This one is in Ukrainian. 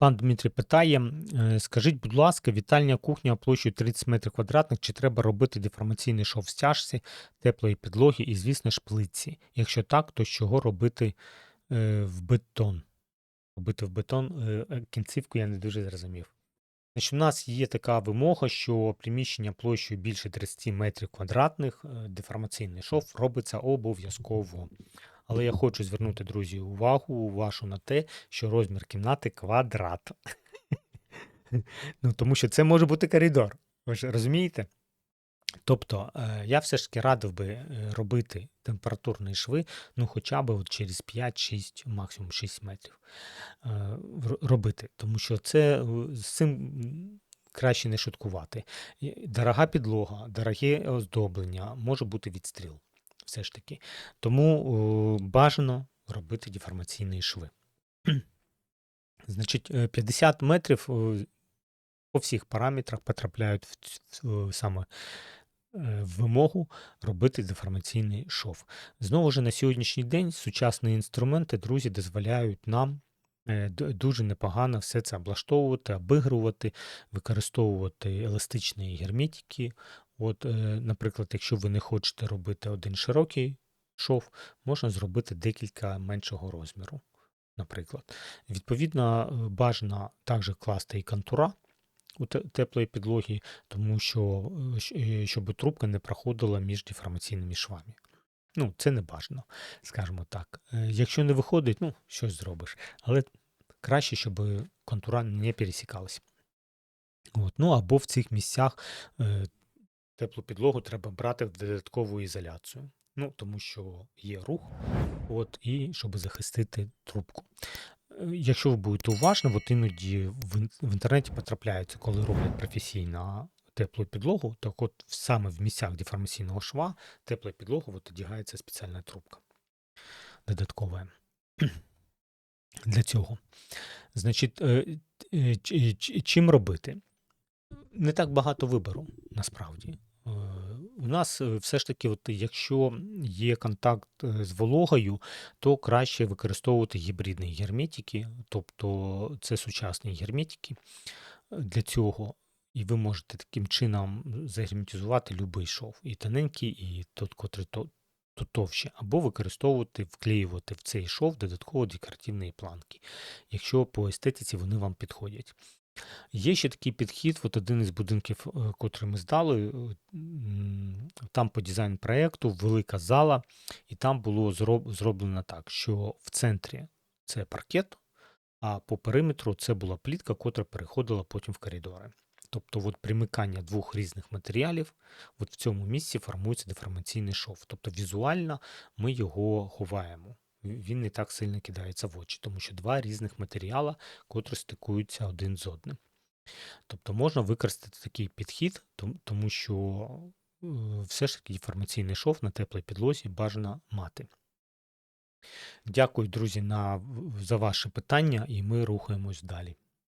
Пан Дмитрій питає: е, скажіть, будь ласка, вітальня кухня площею 30 метрів квадратних, чи треба робити деформаційний шов в стяжці, теплої підлоги і, звісно ж, плитці? Якщо так, то з чого робити е, в бетон? Робити в бетон е, кінцівку я не дуже зрозумів. Значить, у нас є така вимога, що приміщення площею більше 30 метрів квадратних, деформаційний шов робиться обов'язково. Але я хочу звернути, друзі, увагу вашу на те, що розмір кімнати квадрат. ну, тому що це може бути коридор. Ви ж розумієте? Тобто, е, я все ж таки радив би е, робити температурні шви, ну хоча б от через 5-6, максимум 6 метрів е, робити. Тому що це з цим краще не шуткувати. Дорога підлога, дороге оздоблення, може бути відстріл. Все ж таки. Тому бажано робити деформаційні шви. Значить, е, 50 метрів е, по всіх параметрах потрапляють в, саме е, вимогу робити деформаційний шов. Знову ж на сьогоднішній день сучасні інструменти, друзі, дозволяють нам е, дуже непогано все це облаштовувати, обігрувати, використовувати еластичні герметики. От, е, наприклад, якщо ви не хочете робити один широкий шов, можна зробити декілька меншого розміру. Наприклад, відповідно, е, бажано також класти і контура у теплої підлоги, тому що е, щоб трубка не проходила між деформаційними швами. Ну, це не бажано, скажімо так. Якщо не виходить, ну, щось зробиш. Але краще, щоб контура не пересікалися. От. Ну або в цих місцях теплу підлогу треба брати в додаткову ізоляцію. Ну, тому що є рух, от, і щоб захистити трубку. Е, Якщо ви будете уважні, от іноді в, інтернеті потрапляється, коли роблять професійно теплу підлогу, так от саме в місцях деформаційного шва тепла підлога от одягається спеціальна трубка додаткова для цього. Значить, е, е, чим робити? Не так багато вибору, насправді. Е, У нас е, все ж таки, от, якщо є контакт е, з вологою, то краще використовувати гібридні герметики, тобто це сучасні герметики для цього. І ви можете таким чином загерметизувати будь-який шов, і тоненький, і тот, котрий то, то товще, або використовувати, вклеювати в цей шов додатково декоративні планки, якщо по естетиці вони вам підходять. Є ще такий підхід, от один із будинків, е, котрий ми здали, е, там по дизайн проєкту велика зала, і там було зроблено так, що в центрі це паркет, а по периметру це була плітка, котра переходила потім в коридори. Тобто от примикання двох різних матеріалів, от в цьому місці формується деформаційний шов. Тобто візуально ми його ховаємо. Він не так сильно кидається в очі, тому що два різних матеріала, котрі стикуються один з одним. Тобто можна використати такий підхід, тому що е, все ж таки деформаційний шов на теплій підлозі бажано мати. Дякую, друзі, на, за ваші питання, і ми рухаємось далі.